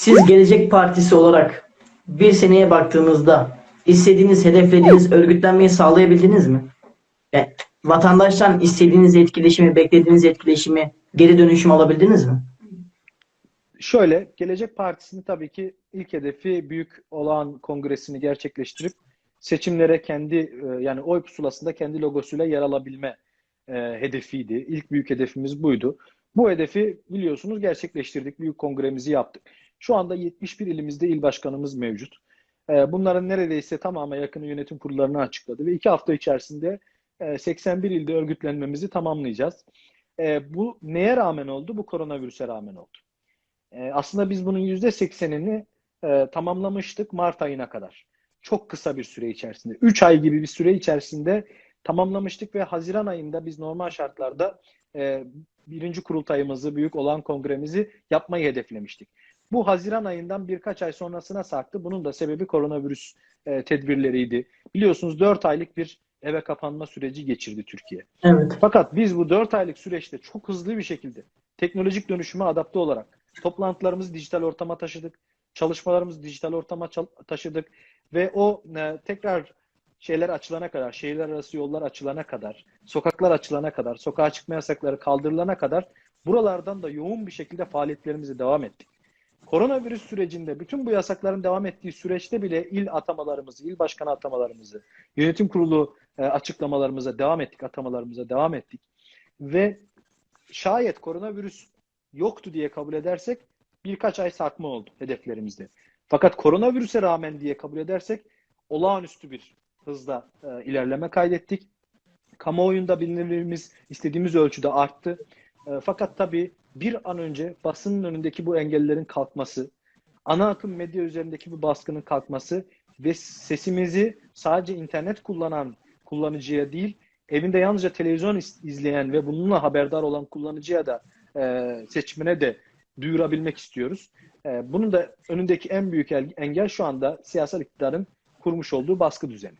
Siz Gelecek Partisi olarak bir seneye baktığınızda istediğiniz, hedeflediğiniz örgütlenmeyi sağlayabildiniz mi? Yani vatandaştan istediğiniz etkileşimi, beklediğiniz etkileşimi, geri dönüşüm alabildiniz mi? Şöyle, Gelecek Partisi'nin tabii ki ilk hedefi büyük olağan kongresini gerçekleştirip seçimlere kendi e, yani oy pusulasında kendi logosuyla yer alabilme e, hedefiydi. İlk büyük hedefimiz buydu. Bu hedefi biliyorsunuz gerçekleştirdik. Büyük kongremizi yaptık. Şu anda 71 ilimizde il başkanımız mevcut. E, bunların neredeyse tamamı yakını yönetim kurullarını açıkladı ve iki hafta içerisinde e, 81 ilde örgütlenmemizi tamamlayacağız. E, bu neye rağmen oldu? Bu koronavirüse rağmen oldu. E, aslında biz bunun %80'ini e, tamamlamıştık Mart ayına kadar. Çok kısa bir süre içerisinde. 3 ay gibi bir süre içerisinde tamamlamıştık ve Haziran ayında biz normal şartlarda e, birinci kurultayımızı, büyük olan kongremizi yapmayı hedeflemiştik. Bu Haziran ayından birkaç ay sonrasına sarktı. Bunun da sebebi koronavirüs e, tedbirleriydi. Biliyorsunuz 4 aylık bir eve kapanma süreci geçirdi Türkiye. Evet. Fakat biz bu 4 aylık süreçte çok hızlı bir şekilde teknolojik dönüşüme adapte olarak toplantılarımızı dijital ortama taşıdık. Çalışmalarımızı dijital ortama taşıdık ve o e, tekrar şeyler açılana kadar, şehirler arası yollar açılana kadar, sokaklar açılana kadar, sokağa çıkma yasakları kaldırılana kadar buralardan da yoğun bir şekilde faaliyetlerimize devam ettik. Koronavirüs sürecinde bütün bu yasakların devam ettiği süreçte bile il atamalarımızı, il başkanı atamalarımızı, yönetim kurulu e, açıklamalarımıza devam ettik, atamalarımıza devam ettik. Ve şayet koronavirüs yoktu diye kabul edersek birkaç ay sarkma oldu hedeflerimizde. Fakat koronavirüse rağmen diye kabul edersek olağanüstü bir hızla e, ilerleme kaydettik. Kamuoyunda bilinirliğimiz istediğimiz ölçüde arttı. E, fakat tabii bir an önce basının önündeki bu engellerin kalkması, ana akım medya üzerindeki bu baskının kalkması ve sesimizi sadece internet kullanan kullanıcıya değil, evinde yalnızca televizyon iz- izleyen ve bununla haberdar olan kullanıcıya da e, seçmene de duyurabilmek istiyoruz. E, bunun da önündeki en büyük el- engel şu anda siyasal iktidarın kurmuş olduğu baskı düzeni.